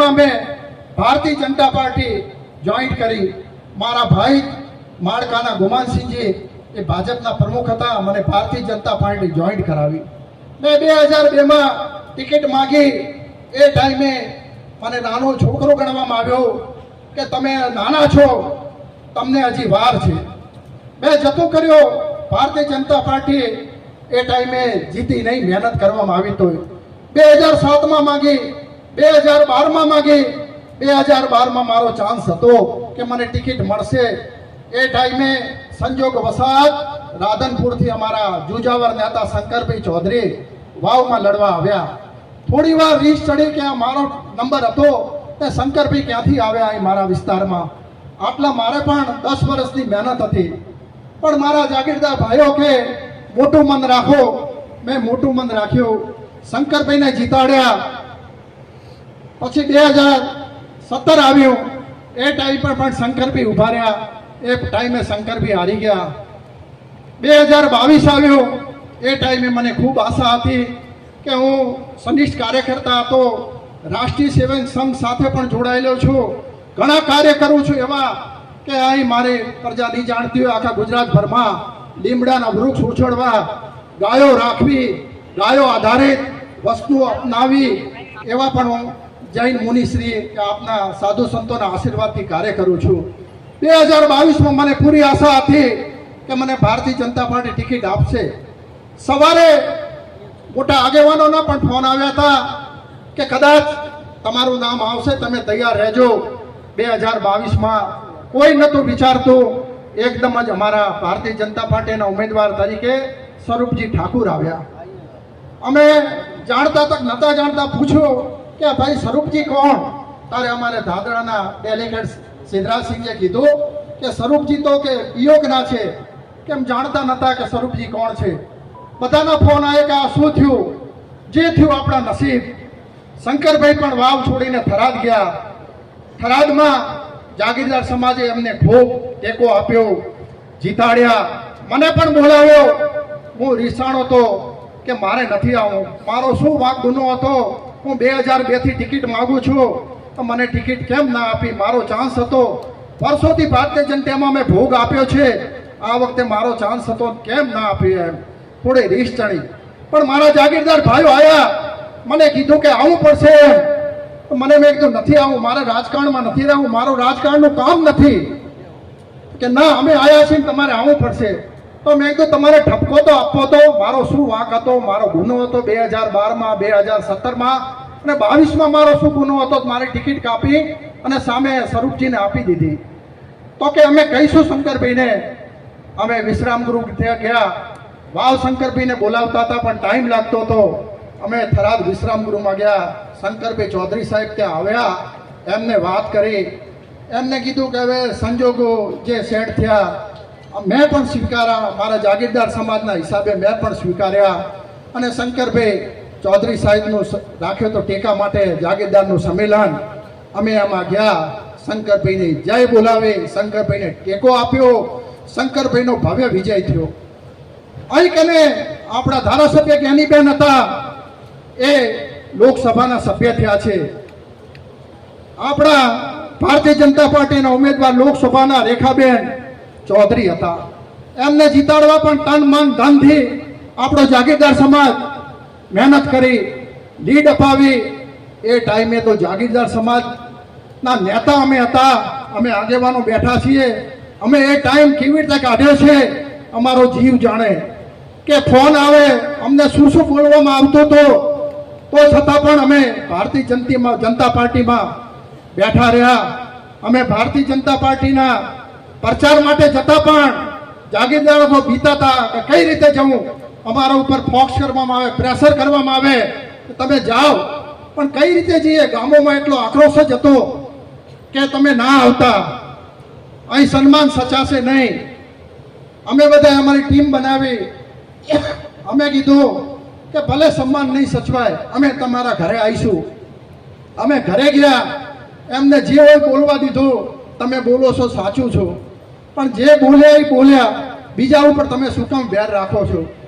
માં Bharatiya Janata party joint કરી. મારા ભાઈ માળકાના ગુમાનસિંહજી એ ભાજપના પ્રમુખ હતા, મને ભારતીય જનતા પાર્ટી જોઈન્ટ કરાવી. મેં બે હજાર બેમાં ટિકિટ માગી. એ ટાઈમે મને નાનો છોકરો ગણવામાં આવ્યો કે, તમે નાના છો, તમને હજી વાર છે. મેં જતું કર્યો. ભારતીય જનતા પાર્ટી એ ટાઈમે જીતી નહીં, મહેનત કરવામાં આવી તો બે હજાર સાતમાં માગી. બે હજાર બારમાં માગી, બે હજાર બારમાં મારો ચાન્સ હતો કે મને ટિકિટ મળશે. એ ટાઈમે સંજોગ વસાત રાધનપુરથી અમારા જુજાવર નેતા શંકરભાઈ ચૌધરી વાવમાં લડવા આવ્યા. થોડી વાર રીસ ચડી કે મારો નંબર હતો, તે શંકરભાઈ ક્યાંથી આવ્યા એ મારા વિસ્તારમાં. આટલા મારે પણ દસ વર્ષની મહેનત હતી. પણ મારા જાગીરદાર ભાઈઓ કે, મોટું મન રાખો. મેં મોટું મન રાખ્યું. શંકરભાઈને જીતાડ્યા. પછી બે હજાર સત્તર આવ્યું, એ ટાઈમ પર પણ શંકરભી ઊભા રહ્યા. એ ટાઈમે શંકરભી હારી ગયા. બે હજાર બાવીસ આવ્યું, એ ટાઈમે મને ખૂબ આશા હતી કે હું સનિષ્ઠ કાર્યકર્તા હતો, રાષ્ટ્રીય સેવક સંઘ સાથે પણ જોડાયેલો છું. ઘણા કાર્ય કરું છું એવા કે અહીં મારે પ્રજા નહીં જાણતી હોય, આખા ગુજરાતભરમાં લીમડાના વૃક્ષ ઉછળવા, ગાયો રાખવી, ગાયો આધારિત વસ્તુઓ અપનાવી, એવા પણ હું જૈન મુનિશ્રી કે આપના સાધુ સંતોના આશીર્વાદથી કાર્ય કરું છું. બે હજાર બાવીસમાં મને પૂરી આશા હતી કે મને ભારતીય જનતા પાર્ટી ટિકિટ આપશે. સવારે મોટા આગેવાનોના પણ ફોન આવ્યા હતા કે કદાચ તમારું નામ આવશે, તમે તૈયાર રહેજો. બે હજાર બાવીસમાં કોઈ નહોતું વિચારતું. એકદમ જ અમારા ભારતીય જનતા પાર્ટીના ઉમેદવાર તરીકે સ્વરૂપજી ઠાકુર આવ્યા. અમે જાણતા તક નતા જાણતા પૂછ્યું કે ભાઈ સ્વરૂપજી કોણ? તારે અમારે દાદરાના ડેલિગેટ સિદ્ધરાજસિંહે કીધું કે સ્વરૂપજી તો કે યોગના છે. કેમ જાણતા નતા કે સ્વરૂપજી કોણ છે? બધાના ફોન આવે કે આ શું થયું? જે થયું આપણા નસીબ. શંકરભાઈ પણ વાવ છોડીને થરાદ ગયા. થરાદમાં જાગીરદાર સમાજે એમને ખૂબ ટેકો આપ્યો, જીતાડ્યા. મને પણ બોલાવ્યો. હું રીસાણો તો કે મારે નથી આવવું મારો શું વાક ગુનો હતો? હું બે હજાર બેથી ટિકિટ માગું છું. તો મને ટિકિટ કેમ ના આપી? મારો ચાન્સ હતો. વર્ષોથી ભારતીય જનતામાં મેં ભોગ આપ્યો છે. આ વખતે મારો ચાન્સ હતો કેમ ના આપી એમ. થોડી રીસ ચડી. પણ મારા જાગીરદાર ભાઈઓ આવ્યા મને કીધું કે આવવું પડશે એમ. મને મેં કીધું, નથી આવું. મારે રાજકારણમાં નથી રહેવું. મારું રાજકારણનું કામ નથી. કે ના, અમે આવ્યા છીએ તમારે આવવું પડશે. તો મેં કીધું, તમારે ઠપકો તો આપવો તો. મારો શું વાંક હતો? મારો ગુનો હતો બે હજાર બારમાં બે હજાર સત્તરમાં અને બાવીસમાં મારો શું ગુનો હતો? મારી ટિકિટ કાપી અને સામે સ્વરૂપજીને આપી દીધી. તો કે અમે કહીશું શંકરભાઈને? અમે વિશ્રામ ગૃહ ગયા. વાવ શંકરભાઈને બોલાવતા હતા, પણ ટાઈમ લાગતો હતો. અમે થરાદ વિશ્રામ ગૃહમાં ગયા. શંકરભાઈ ચૌધરી સાહેબ ત્યાં આવ્યા. એમને વાત કરી. એમને કીધું કે હવે સંજોગો જે સેટ થયા મેં પણ સ્વીકાર્યા, મારા જાગીરદાર સમાજના હિસાબે મેં પણ સ્વીકાર્યા. અને શંકરભાઈ ચૌધરી સાહેબનું રાખ્યો તો ટેકા માટે જાગીરદારનું સંમેલન. અમે આમાં ગયા. શંકરભાઈને જય બોલાવે. શંકરભાઈને ટેકો આપ્યો. શંકરભાઈનો ભવ્ય વિજય થયો. અહીં કને આપણા ધારાસભ્ય જ્ઞાનીબેન હતા, એ લોકસભાના સભ્ય થયા છે. આપણા ભારતીય જનતા પાર્ટીના ઉમેદવાર લોકસભાના રેખાબેન ચૌધરી હતા. એમને જીતાડવા પણ તન મન ધનથી આપણો જાગીરદાર સમાજ મહેનત કરી, લીડ અપાવી. એ ટાઈમે તો જાગીરદાર સમાજના નેતા અમે હતા. અમે આગેવાનો બેઠા છીએ. અમે એ ટાઈમ કેવી રીતે કાઢ્યો છે અમારો જીવ જાણે. કે ફોન આવે, અમને શું શું બોલવામાં આવતું હતું, તો છતાં પણ અમે ભારતીય જનતા પાર્ટીમાં બેઠા રહ્યા. અમે ભારતીય જનતા પાર્ટીના પ્રચાર માટે જતા પણ જાગીરદારો બીતા હતા કે કઈ રીતે જવું? અમારા ઉપર ફોક્સ કરવામાં આવે, પ્રેશર કરવામાં આવે કે તમે જાઓ. પણ કઈ રીતે જઈએ? ગામોમાં એટલો આક્રોશ જ હતો કે તમે ના આવતા. અહીં સન્માન સચાશે નહીં. અમે બધા અમારી ટીમ બનાવી. અમે કીધું કે ભલે સન્માન નહીં સચવાય, અમે તમારા ઘરે આવીશું. અમે ઘરે ગયા. એમને જે હોય બોલવા દીધું. તમે બોલો છો, સાચું છો. પણ જે બોલ્યા એ બોલ્યા. બીજા ઉપર તમે શું કામ વ્યાર રાખો છો?